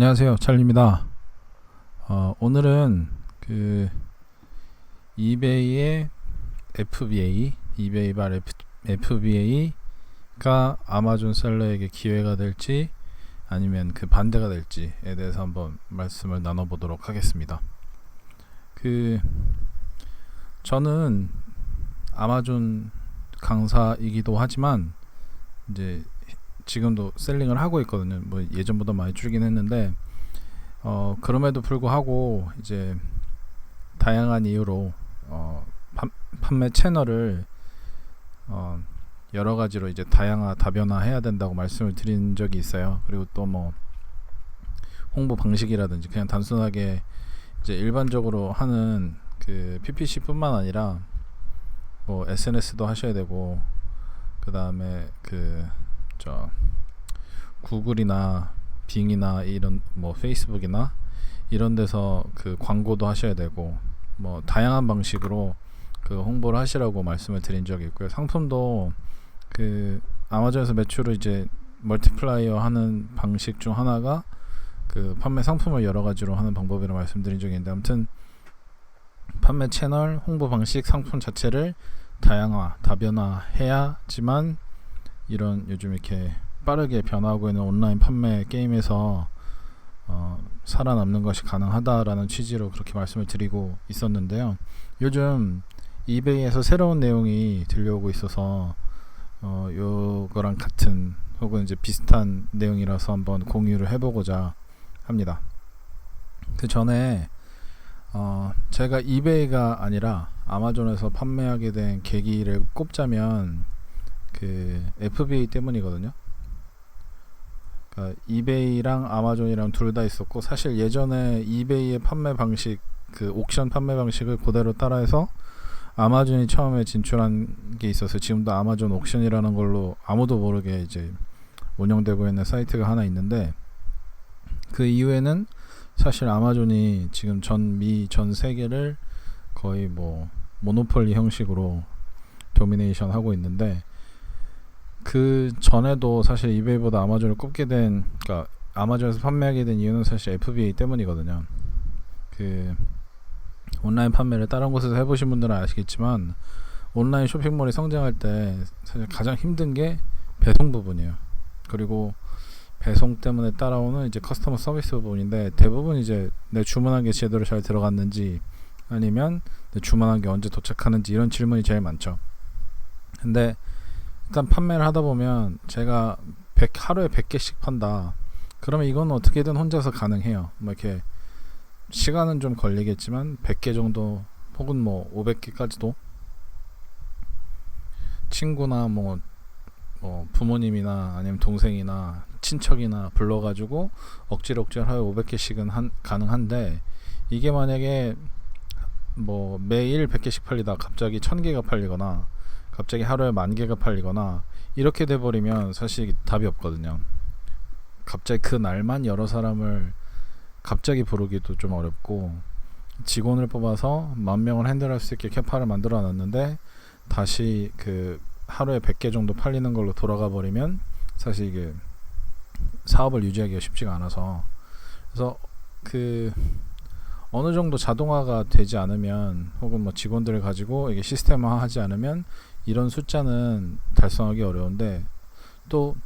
안녕하세요. 찰리입니다. 어, 오늘은 그 이베이의 FBA 이베이 발 FBA가 아마존 셀러에게 기회가 될지 아니면 그 반대가 될지에 대해서 한번 말씀을 나눠보도록 하겠습니다. 그 저는 아마존 강사이기도 하지만 이제 지금도 셀링을 하고 있거든요. 뭐 예전보다 많이 줄긴 했는데 어 그럼에도 불구하고 이제 다양한 이유로 어 판, 판매 채널을 어 여러 가지로 이제 다양화 다변화해야 된다고 말씀을 드린 적이 있어요. 그리고 또 뭐 홍보 방식이라든지 그냥 단순하게 이제 일반적으로 하는 그 PPC뿐만 아니라 뭐 SNS도 하셔야 되고 그 다음에 그 저 구글이나 빙이나 이런 뭐 페이스북이나 이런 데서 그 광고도 하셔야 되고 뭐 다양한 방식으로 그 홍보를 하시라고 말씀을 드린 적이 있고요. 상품도 그 아마존에서 매출을 이제 멀티플라이어 하는 방식 중 하나가 그 판매 상품을 여러 가지로 하는 방법이라고 말씀드린 적이 있는데 아무튼 판매 채널, 홍보 방식, 상품 자체를 다양화, 다변화해야지만 이런 요즘 이렇게 빠르게 변화하고 있는 온라인 판매 게임에서 어, 살아남는 것이 가능하다라는 취지로 그렇게 말씀을 드리고 있었는데요. 요즘 이베이에서 새로운 내용이 들려오고 있어서 어, 요거랑 같은 혹은 이제 비슷한 내용이라서 한번 공유를 해보고자 합니다. 그 전에 어, 제가 이베이가 아니라 아마존에서 판매하게 된 계기를 꼽자면 그 FBA 때문이거든요. 그러니까 이베이랑 아마존이랑 둘 다 있었고 사실 예전에 이베이의 판매 방식 그 옥션 판매 방식을 그대로 따라해서 아마존이 처음에 진출한 게 있어서 지금도 아마존 옥션이라는 걸로 아무도 모르게 이제 운영되고 있는 사이트가 하나 있는데 그 이후에는 사실 아마존이 지금 전 미 전 세계를 거의 뭐 모노폴리 형식으로 도미네이션 하고 있는데 그 전에도 사실 이베이보다 아마존을 꼽게 된 그러니까 아마존에서 판매하게 된 이유는 사실 FBA 때문이거든요. 그 온라인 판매를 다른 곳에서 해보신 분들은 아시겠지만 온라인 쇼핑몰이 성장할 때 사실 가장 힘든 게 배송 부분이에요. 그리고 배송 때문에 따라오는 이제 커스터머 서비스 부분인데 대부분 이제 내 주문한 게 제대로 잘 들어갔는지 아니면 내 주문한 게 언제 도착하는지 이런 질문이 제일 많죠. 근데 일단 판매를 하다 보면 제가 100, 하루에 100개씩 판다. 그러면 이건 어떻게든 혼자서 가능해요. 뭐 이렇게 시간은 좀 걸리겠지만 100개 정도 혹은 뭐 500개까지도 친구나 뭐, 뭐 부모님이나 아니면 동생이나 친척이나 불러가지고 억지로 억지로 하루에 500개씩은 한, 가능한데 이게 만약에 뭐 매일 100개씩 팔리다 갑자기 1000개가 팔리거나 갑자기 하루에 만 개가 팔리거나 이렇게 돼버리면 사실 답이 없거든요. 갑자기 그 날만 여러 사람을 갑자기 부르기도 좀 어렵고 직원을 뽑아서 만 명을 핸들할 수 있게 캐파를 만들어 놨는데 다시 그 하루에 100개 정도 팔리는 걸로 돌아가 버리면 사실 이게 사업을 유지하기가 쉽지가 않아서 그래서 그 어느 정도 자동화가 되지 않으면 혹은 뭐 직원들을 가지고 이게 시스템화하지 않으면 이런 숫자는 달성하기 어려운데 또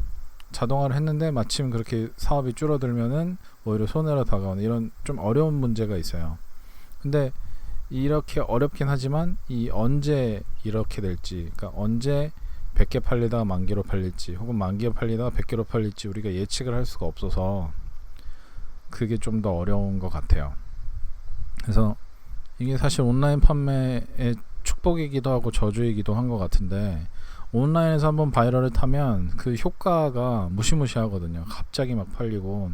자동화를 했는데 마침 그렇게 사업이 줄어들면은 오히려 손해로 다가오는 이런 좀 어려운 문제가 있어요. 근데 이렇게 어렵긴 하지만 이 언제 이렇게 될지, 그러니까 언제 100개 팔리다가 만 개로 팔릴지, 혹은 만 개 팔리다가 100개로 팔릴지 우리가 예측을 할 수가 없어서 그게 좀 더 어려운 것 같아요. 그래서 이게 사실 온라인 판매의 축복이기도 하고 저주이기도 한 것 같은데 온라인에서 한번 바이럴을 타면 그 효과가 무시무시하거든요. 갑자기 막 팔리고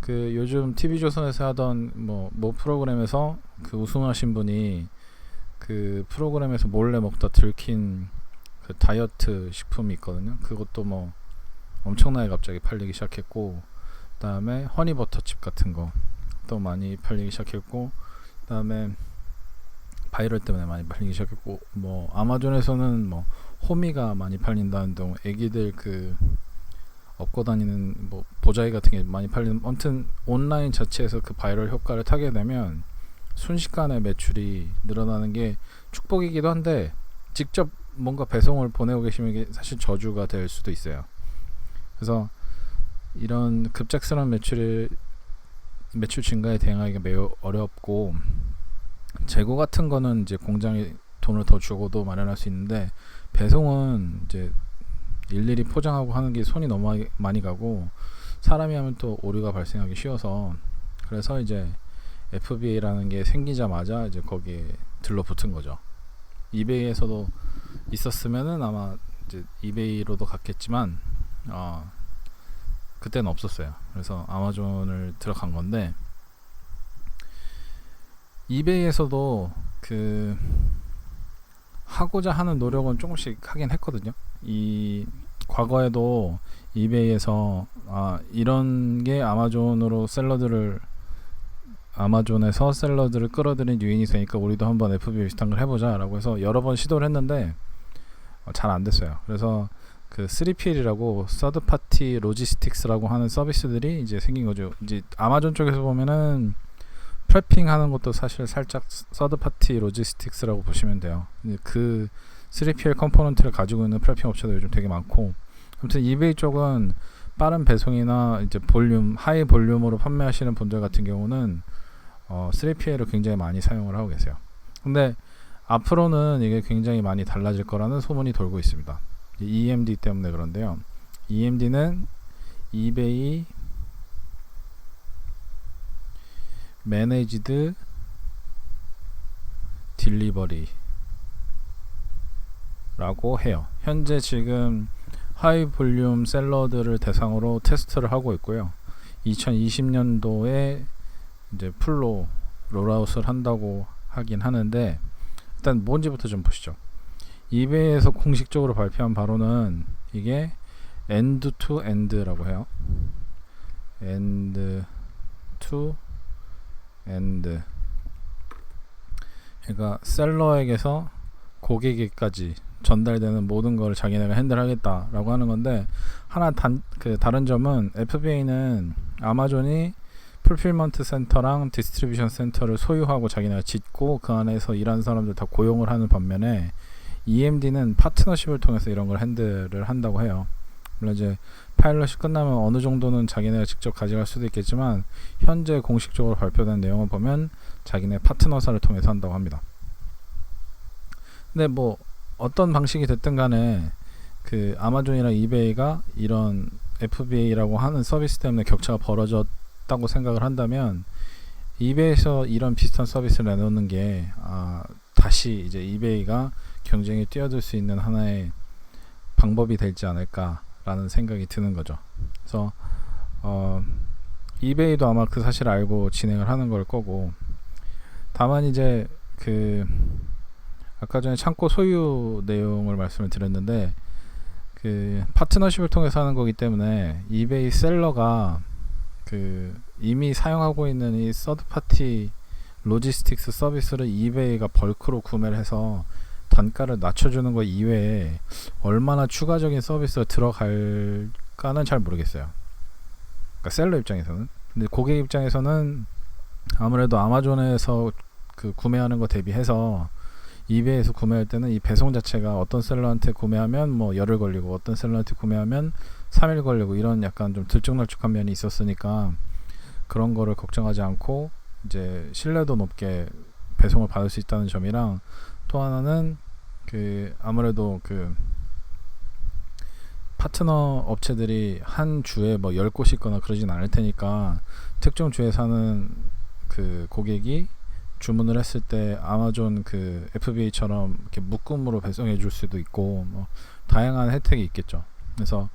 그 요즘 TV 조선에서 하던 뭐, 뭐 프로그램에서 그 우승하신 분이 그 프로그램에서 몰래 먹다 들킨 그 다이어트 식품이 있거든요. 그것도 뭐 엄청나게 갑자기 팔리기 시작했고 그다음에 허니버터칩 같은 거 또 많이 팔리기 시작했고 그다음에 바이럴 때문에 많이 팔리기 시작했고 뭐 아마존에서는 뭐 호미가 많이 팔린다는 등 애기들 그 업고 다니는 뭐 보자기 같은 게 많이 팔리는 아무튼 온라인 자체에서 그 바이럴 효과를 타게 되면 순식간에 매출이 늘어나는 게 축복이기도 한데 직접 뭔가 배송을 보내고 계시면 이게 사실 저주가 될 수도 있어요. 그래서 이런 급작스러운 매출을 매출 증가에 대응하기가 매우 어렵고 재고 같은 거는 이제 공장에 돈을 더 주고도 마련할 수 있는데 배송은 이제 일일이 포장하고 하는 게 손이 너무 많이 가고 사람이 하면 또 오류가 발생하기 쉬워서 그래서 이제 FBA라는 게 생기자마자 이제 거기에 들러붙은 거죠. 이베이에서도 있었으면은 아마 이제 이베이로도 갔겠지만 어 그때는 없었어요. 그래서 아마존을 들어간 건데 이베이에서도 그 하고자 하는 노력은 조금씩 하긴 했거든요. 이 과거에도 이베이에서 아 이런 게 아마존으로 샐러드를 아마존에서 샐러드를 끌어들인 유인이 되니까 우리도 한번 FB 비슷한 걸 해보자라고 해서 여러 번 시도를 했는데 어, 잘안 됐어요. 그래서 그 3PL이라고 서드 파티 로지스틱스라고 하는 서비스들이 이제 생긴 거죠. 이제 아마존 쪽에서 보면은 프레핑 하는 것도 사실 살짝 서드 파티 로지스틱스라고 보시면 돼요. 그 3PL 컴포넌트를 가지고 있는 프레핑 업체도 요즘 되게 많고 아무튼 이베이 쪽은 빠른 배송이나 이제 볼륨 하이 볼륨으로 판매하시는 분들 같은 경우는 어, 3PL을 굉장히 많이 사용을 하고 계세요. 근데 앞으로는 이게 굉장히 많이 달라질 거라는 소문이 돌고 있습니다. EMD 때문에 그런데요. EMD는 매니 지드 딜리버리 라고 해요. 현재 지금 하이 볼륨 셀러들을 대상으로 테스트를 하고 있고요. 2020년도에 이제 풀로 롤아웃을 한다고 하긴 하는데 일단 뭔지부터 좀 보시죠. 이베이에서 공식적으로 발표한 바로는 이게 end end라고 해요. end end. 그러니까 셀러에게서 고객에게까지 전달되는 모든 걸 자기네가 핸들하겠다라고 하는 건데 하나 단 그 다른 점은 FBA는 아마존이 풀필먼트 센터랑 디스트리뷰션 센터를 소유하고 자기네가 짓고 그 안에서 일하는 사람들 다 고용을 하는 반면에 EMD는 파트너십을 통해서 이런 걸 핸들을 한다고 해요. 물론 이제 파일럿이 끝나면 어느 정도는 자기네가 직접 가져갈 수도 있겠지만 현재 공식적으로 발표된 내용을 보면 자기네 파트너사를 통해서 한다고 합니다. 근데 뭐 어떤 방식이 됐든 간에 그 아마존이나 이베이가 이런 FBA라고 하는 서비스 때문에 격차가 벌어졌다고 생각을 한다면 이베이에서 이런 비슷한 서비스를 내놓는 게 아, 다시 이제 이베이가 경쟁에 뛰어들 수 있는 하나의 방법이 되지 않을까 라는 생각이 드는 거죠. 그래서 어, 이베이도 아마 그 사실을 알고 진행을 하는 걸 거고 다만 이제 그 아까 전에 창고 소유 내용을 말씀을 드렸는데 그 파트너십을 통해서 하는 거기 때문에 이베이 셀러가 그 이미 사용하고 있는 이 서드 파티 로지스틱스 서비스를 이베이가 벌크로 구매를 해서 단가를 낮춰주는 것 이외에 얼마나 추가적인 서비스가 들어갈까는 잘 모르겠어요. 그러니까 셀러 입장에서는. 근데 고객 입장에서는 아무래도 아마존에서 그 구매하는 거 대비해서 이베이에서 구매할 때는 이 배송 자체가 어떤 셀러한테 구매하면 뭐 열흘 걸리고 어떤 셀러한테 구매하면 3일 걸리고 이런 약간 좀 들쭉날쭉한 면이 있었으니까 그런 거를 걱정하지 않고 이제 신뢰도 높게 배송을 받을 수 있다는 점이랑 또 하나는 그 아무래도 그 파트너 업체들이 한 주에 뭐 10곳 있거나 그러진 않을 테니까 특정 주에 사는 그 고객이 주문을 했을 때 아마존 그 FBA처럼 이렇게 묶음으로 배송해 줄 수도 있고 뭐 다양한 혜택이 있겠죠. 그래서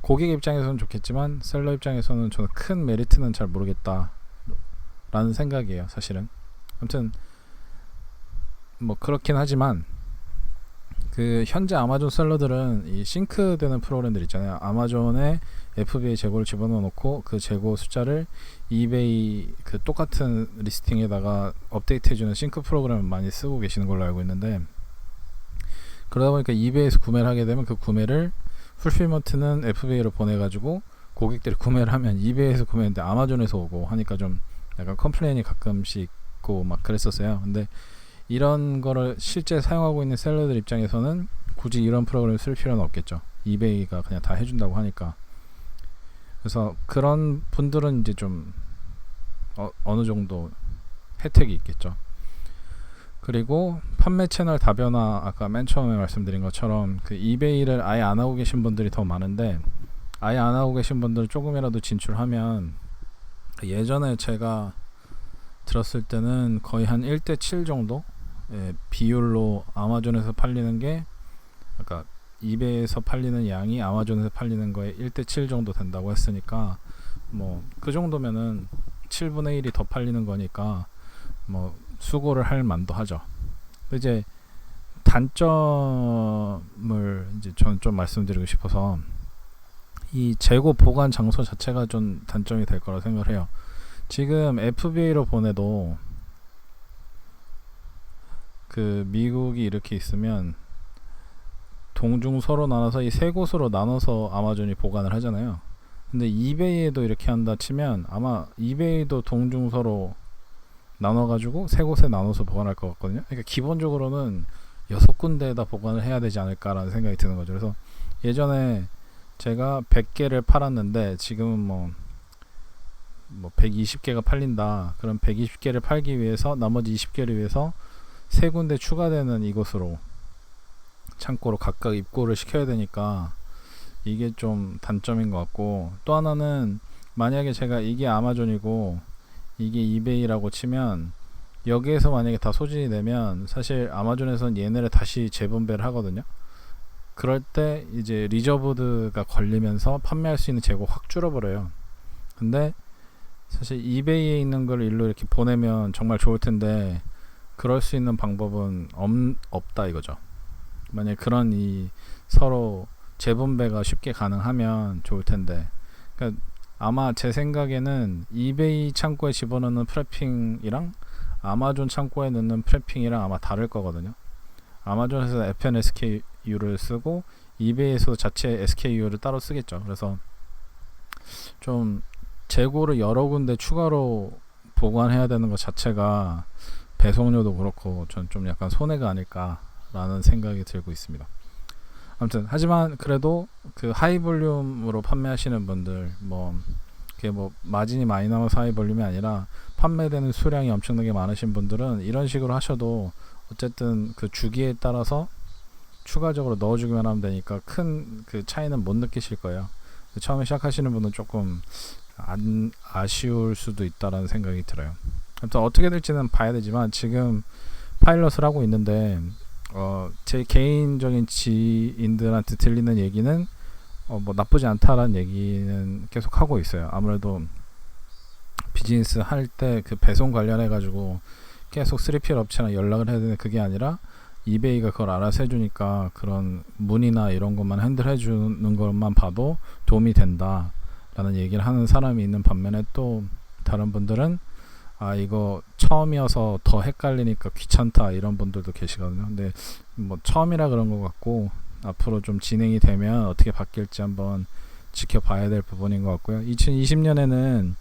고객 입장에서는 좋겠지만 셀러 입장에서는 저는 큰 메리트는 잘 모르겠다 라는 생각이에요 사실은 아무튼 뭐 그렇긴 하지만 그 현재 아마존 셀러들은 이 싱크되는 프로그램들 있잖아요 아마존에 FBA 재고를 집어넣어 놓고 그 재고 숫자를 이베이 그 똑같은 리스팅에다가 업데이트 해주는 싱크 프로그램을 많이 쓰고 계시는 걸로 알고 있는데 그러다 보니까 이베이에서 구매를 하게 되면 그 구매를 풀필먼트는 FBA로 보내가지고 고객들이 구매를 하면 이베이에서 구매했는데 아마존에서 오고 하니까 좀 약간 컴플레인이 가끔씩 있고 막 그랬었어요. 근데 이런 거를 실제 사용하고 있는 셀러들 입장에서는 굳이 이런 프로그램을 쓸 필요는 없겠죠. 이베이가 그냥 다 해준다고 하니까. 그래서 그런 분들은 이제 좀 어, 어느 정도 혜택이 있겠죠. 그리고 판매 채널 다변화 아까 맨 처음에 말씀드린 것처럼 그 이베이를 아예 안 하고 계신 분들이 더 많은데 아예 안 하고 계신 분들 조금이라도 진출하면 예전에 제가 들었을 때는 거의 한 1대 7 정도 예, 비율로 아마존에서 팔리는 게 아까 이베이에서 팔리는 양이 아마존에서 팔리는 거에 1대 7 정도 된다고 했으니까 뭐 그 정도면은 7분의 1이 더 팔리는 거니까 뭐 수고를 할 만도 하죠. 이제 단점을 이제 저는 좀 말씀드리고 싶어서 이 재고 보관 장소 자체가 좀 단점이 될 거라 생각을 해요. 지금 FBA로 보내도 그 미국이 이렇게 있으면 동중 서로 나눠서 이 세 곳으로 나눠서 아마존이 보관을 하잖아요. 근데 이베이에도 이렇게 한다 치면 아마 이베이도 동중 서로 나눠가지고 세 곳에 나눠서 보관할 것 같거든요. 그러니까 기본적으로는 여섯 군데에다 보관을 해야 되지 않을까라는 생각이 드는 거죠. 그래서 예전에 제가 100개를 팔았는데 지금은 뭐, 뭐 120개가 팔린다. 그럼 120개를 팔기 위해서 나머지 20개를 위해서 세 군데 추가되는 이곳으로 창고로 각각 입고를 시켜야 되니까 이게 좀 단점인 것 같고 또 하나는 만약에 제가 이게 아마존이고 이게 이베이라고 치면 여기에서 만약에 다 소진이 되면 사실 아마존에서는 얘네를 다시 재분배를 하거든요. 그럴 때 이제 리저보드가 걸리면서 판매할 수 있는 재고 확 줄어버려요. 근데 사실 이베이에 있는 걸 일로 이렇게 보내면 정말 좋을 텐데 그럴 수 있는 방법은 없, 없다 이거죠. 만약 그런 이 서로 재분배가 쉽게 가능하면 좋을 텐데 그러니까 아마 제 생각에는 이베이 창고에 집어넣는 프레핑이랑 아마존 창고에 넣는 프레핑이랑 아마 다를 거거든요. 아마존에서 FNSKU를 쓰고 이베이에서 자체 SKU를 따로 쓰겠죠. 그래서 좀 재고를 여러 군데 추가로 보관해야 되는 것 자체가 배송료도 그렇고 전 좀 약간 손해가 아닐까라는 생각이 들고 있습니다. 아무튼 하지만 그래도 그 하이 볼륨으로 판매하시는 분들 뭐 그게 뭐 마진이 많이 남아서 하이 볼륨이 아니라 판매되는 수량이 엄청나게 많으신 분들은 이런 식으로 하셔도 어쨌든 그 주기에 따라서 추가적으로 넣어주기만 하면 되니까 큰 그 차이는 못 느끼실 거예요. 처음에 시작하시는 분은 조금 안 아쉬울 수도 있다라는 생각이 들어요. 아무튼 어떻게 될지는 봐야 되지만 지금 파일럿을 하고 있는데 어, 제 개인적인 지인들한테 들리는 얘기는 어, 뭐 나쁘지 않다라는 얘기는 계속 하고 있어요. 아무래도 비즈니스 할 때 그 배송 관련해 가지고 계속 3PL 업체랑 연락을 해야 되는데 그게 아니라 이베이가 그걸 알아서 해주니까 그런 문의나 이런 것만 핸들 해 주는 것만 봐도 도움이 된다라는 얘기를 하는 사람이 있는 반면에 또 다른 분들은 아 이거 처음이어서 더 헷갈리니까 귀찮다 이런 분들도 계시거든요. 근데 뭐 처음이라 그런 것 같고 앞으로 좀 진행이 되면 어떻게 바뀔지 한번 지켜봐야 될 부분인 것 같고요. 2020년에는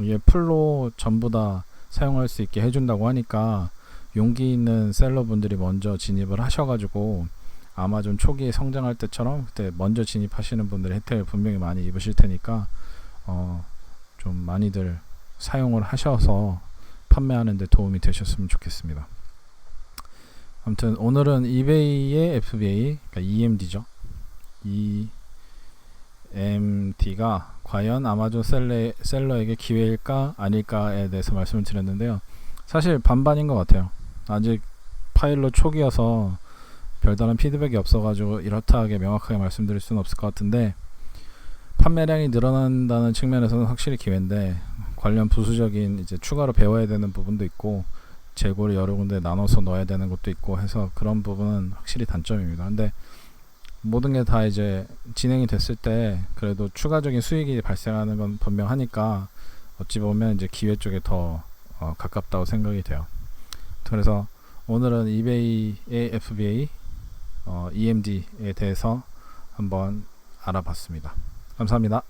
이게 풀로 전부 다 사용할 수 있게 해준다고 하니까 용기 있는 셀러분들이 먼저 진입을 하셔가지고 아마존 초기에 성장할 때처럼 그때 먼저 진입하시는 분들의 혜택을 분명히 많이 입으실 테니까 어, 좀 많이들 사용을 하셔서 판매하는 데 도움이 되셨으면 좋겠습니다. 아무튼 오늘은 이베이의 FBA, 그러니까 EMD죠. EMD가 과연 아마존 셀러, 셀러에게 기회일까 아닐까에 대해서 말씀을 드렸는데요. 사실 반반인 것 같아요. 아직 파일럿 초기여서 별다른 피드백이 없어가지고 이렇다 하게 명확하게 말씀드릴 수는 없을 것 같은데 판매량이 늘어난다는 측면에서는 확실히 기회인데 관련 부수적인 이제 추가로 배워야 되는 부분도 있고 재고를 여러 군데 나눠서 넣어야 되는 것도 있고 해서 그런 부분은 확실히 단점입니다. 근데 모든 게 다 이제 진행이 됐을 때 그래도 추가적인 수익이 발생하는 건 분명하니까 어찌 보면 이제 기회 쪽에 더 어, 가깝다고 생각이 돼요. 그래서 오늘은 이베이의 FBA 어, EMD에 대해서 한번 알아봤습니다. 감사합니다.